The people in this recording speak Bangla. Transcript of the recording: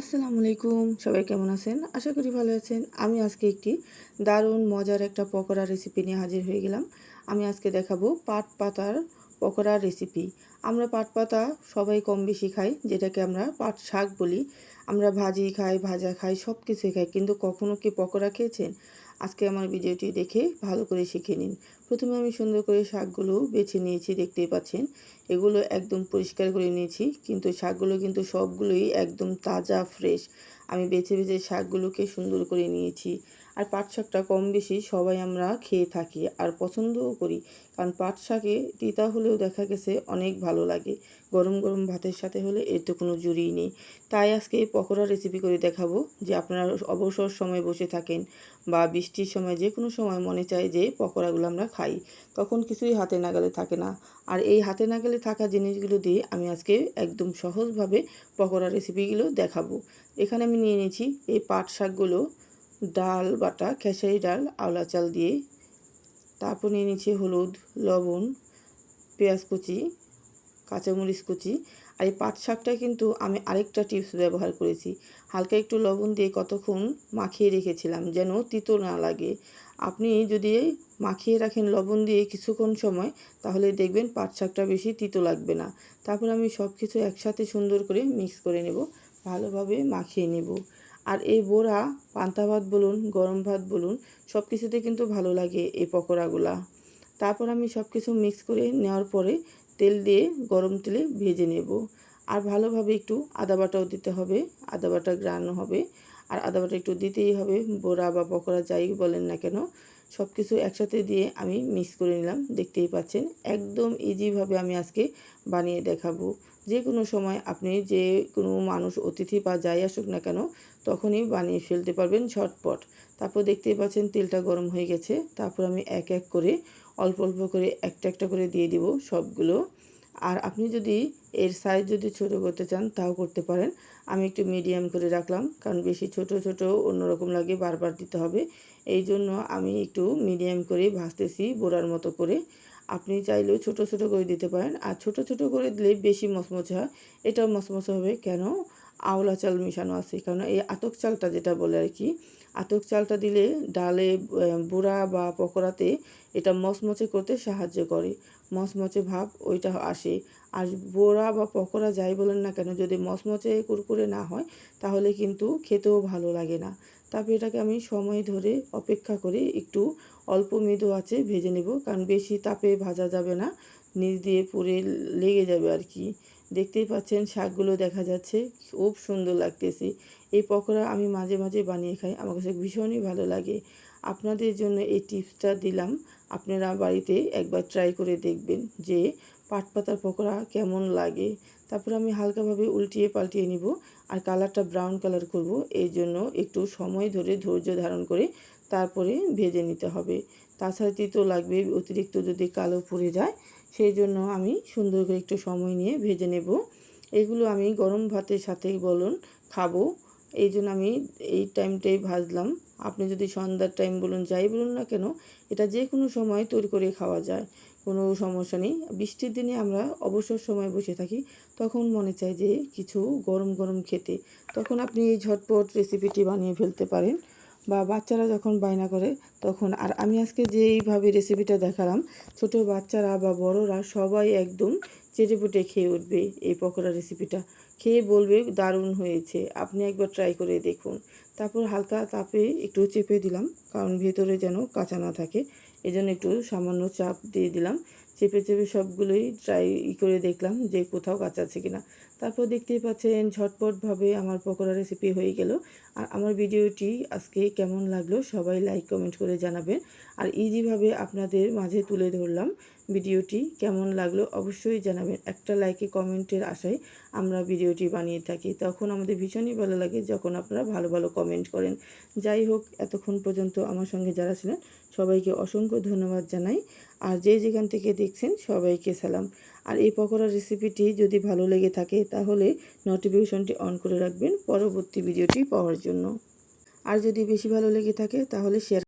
আসসালামু আলাইকুম, সবাই কেমন আছেন? আশা করি ভালো আছেন। আমি আজকে একটি দারুণ মজার একটা পকোড়া রেসিপি নিয়ে হাজির হয়ে গেলাম। আমি আজকে দেখাবো পাট পাতার পকোড়ার রেসিপি আমরা পাট পাতা সবাই কম বেশি খাই, যেটাকে আমরা পাট শাক বলি। আমরা ভাজি খাই, ভাজা খাই সব কিছুই খাই, কিন্তু কখনো কি পকোড়া খেয়েছেন? আজকে আমার ভিডিওটি দেখে ভালো করে শিখে নিন। প্রথমে আমি সুন্দর করে শাকগুলো বেছে নিয়েছি, দেখতেই পাচ্ছেন। এগুলো একদম পরিষ্কার করে নিয়েছি, কিন্তু শাকগুলো কিন্তু সবগুলোই একদম তাজা, ফ্রেশ। আমি বেছে বেছে শাকগুলোকে সুন্দর করে নিয়েছি। আর পাট শাকটা কম বেশি সবাই আমরা খেয়ে থাকি আর পছন্দও করি। কারণ পাট শাকে তিতা হলেও দেখা গেছে অনেক ভালো লাগে। গরম গরম ভাতের সাথে হলে এর তো কোনো জুড়িই নেই। তাই আজকে এই পকোড়া রেসিপি করে দেখাবো যে আপনারা অবসর সময় বসে থাকেন বা বৃষ্টির সময় যে কোনো সময় মনে চায় যে পকোড়াগুলো আমরা খাই, তখন কিছুই হাতে নাগালে থাকে না। আর এই হাতে নাগালে থাকা জিনিসগুলো দিয়ে আমি আজকে একদম সহজভাবে পকোড়া রেসিপিগুলো দেখাবো। এখানে আমি নিয়ে নিয়েছি এই পাট শাকগুলো ডাল, বাটা, খেসারি ডাল, আওলা চাল দিয়ে তারপর নিয়ে নিচ্ছি হলুদ, লবণ, পেঁয়াজ কুচি, কাঁচামরিচ কুচি। আর এই পাট শাকটা কিন্তু আমি আরেকটা টিপস ব্যবহার করেছি। হালকা একটু লবণ দিয়ে কতক্ষণ মাখিয়ে রেখেছিলাম যেন তিতো না লাগে। আপনি যদি মাখিয়ে রাখেন লবণ দিয়ে কিছুক্ষণ সময়, তাহলে দেখবেন পাট শাকটা বেশি তিতো লাগবে না। তারপর আমি সব কিছু একসাথে সুন্দর করে মিক্স করে নেব। ভালোভাবে মাখিয়ে নেব। আর এই বোরা, পান্তা ভাত বলুন, গরম ভাত বলুন সব কিছুতে কিন্তু ভালো লাগে এই পকোড়াগুলা। তারপর আমি সব কিছু মিক্স করে নেওয়ার পরে তেল দিয়ে গরম তেলে ভেজে নেব। আর ভালোভাবে একটু আদা বাটাও দিতে হবে, আদা বাটা গ্রানো হবে। আর আদা বাটা একটু দিতেই হবে বোড়া বা পকোড়া যাই বলেন না কেন। সব কিছু একসাথে দিয়ে আমি মিক্স করে নিলাম, দেখতেই পাচ্ছেন। একদম ইজিভাবে আমি আজকে বানিয়ে দেখাবো। যে কোনো সময় আপনি যে কোনো মানুষ, অতিথি বা যাই আসুক না কেন, তখনই বানিয়ে ফেলতে পারবেন ঝটপট। তারপর দেখতেই পাচ্ছেন তেলটা গরম হয়ে গেছে। তারপর আমি এক এক করে, অল্প অল্প করে, একটা একটা করে দিয়ে দিব সবগুলো। আর আপনি যদি এর সাইজ যদি ছোট করতে চান, তাও করতে পারেন। আমি একটু মিডিয়াম করে রাখলাম, কারণ বেশি ছোট ছোট অন্যরকম লাগে, বারবার দিতে হবে। এই জন্য আমি একটু মিডিয়াম করে ভাজতেছি, বোড়ার মতো করে। আপনি চাইলেও ছোট ছোট করে দিতে পারেন। আর ছোট ছোট করে দিলে বেশি মচমচে হয়। এটাও মচমচে হবে কেন? আওলা চাল মিশানো আছে। কারণ এই আতক চালটা যেটা বলে আর কি, আতক চালটা দিলে ডালে বুড়া বা পকোড়াতে এটা মচমচে করতে সাহায্য করে। মচমচে ভাব ওইটা আসে। আর বোড়া বা পকোড়া যাই বলেন না কেন, যদি মচমচে কুরকুরে না হয়, তাহলে কিন্তু খেতেও ভালো লাগে না। তারপর এটাকে আমি সময় ধরে অপেক্ষা করে একটু অল্প মৃদু আছে ভেজে নেব। কারণ বেশি তাপে ভাজা যাবে না, নিচ দিয়ে পুড়ে লেগে যাবে আর কি। দেখতেই পাচ্ছেন শাকগুলো দেখা যাচ্ছে, খুব সুন্দর লাগতেছে। এই পকোড়া আমি মাঝে মাঝে বানিয়ে খাই, আমার কাছে ভীষণই ভালো লাগে। আপনাদের জন্য এই টিপসটা দিলাম, আপনারা বাড়িতে একবার ট্রাই করে দেখবেন যে পাট পাতার পকোড়া কেমন লাগে? তারপর আমি হালকাভাবে উল্টিয়ে পাল্টিয়ে নিব আর কালারটা ব্রাউন কালার করব। এই জন্য একটু সময় ধরে ধৈর্য ধারণ করে তারপরে ভেজে নিতে হবে। তাছাড়া তিতো লাগবে, অতিরিক্ত যদি কালো পড়ে যায়, সেই জন্য আমি সুন্দর করে একটু সময় নিয়ে ভেজে নেব। এগুলো আমি গরম ভাতের সাথেই বলুন, খাব। এই জন্য আমি এই টাইমটাই ভাজলাম। আপনি যদি সন্ধ্যার টাইম বলুন, যাই বলুন না কেন, এটা যে কোনো সময় তৈরি করে খাওয়া যায়, কোনো সমস্যা নেই। বৃষ্টির দিনে আমরা অবসর সময় বসে থাকি, তখন মনে চায় যে কিছু গরম গরম খেতে। তখন আপনি এই ঝটপট রেসিপিটি বানিয়ে ফেলতে পারেন। বা বাচ্চারা যখন বায়না করে, তখন আর আমি আজকে যেইভাবে রেসিপিটা দেখালাম, ছোট বাচ্চারা বা বড়রা সবাই একদম চেটেপুটে খেয়ে উঠবে এই পকোড়া রেসিপিটা খেয়ে বলবে, দারুণ হয়েছে, আপনি একবার ট্রাই করে দেখুন। তারপর হালকা তাপে একটু চেপে দিলাম, কারণ ভেতরে যেন কাঁচা না থাকে। এই জন্য একটু সামান্য চাপ দিয়ে দিলাম। চেপে চেপে সবগুলোই ট্রাই করে দেখলাম যে কোথাও কাঁচা আছে কিনা। তারপর দেখতেই পাচ্ছেন ঝটপটভাবে আমার পকোড়া রেসিপি হয়ে গেল। আর আমার ভিডিওটি আজকে কেমন লাগল সবাই লাইক কমেন্ট করে জানাবেন। আর ইজিভাবে আপনাদের মাঝে তুলে ধরলাম ভিডিওটি কেমন লাগল অবশ্যই জানাবেন। একটা লাইকে কমেন্টের আশায় আমরা ভিডিওটি বানিয়ে থাকি। তখন আমাদের ভীষণই ভালো লাগে যখন আপনারা ভালো ভালো কমেন্ট করেন। যাই হোক, এতক্ষণ পর্যন্ত আমার সঙ্গে যারা ছিলেন, সবাইকে অসংখ্য ধন্যবাদ জানাই। আর যে যেখান থেকে দেখছেন সবাইকে সালাম। আর এই পকোড়ার রেসিপিটি যদি ভালো লেগে থাকে, তাহলে নোটিফিকেশনটি অন করে রাখবেন পরবর্তী ভিডিওটি পাওয়ার জন্য। আর যদি বেশি ভালো লেগে থাকে, তাহলে শেয়ার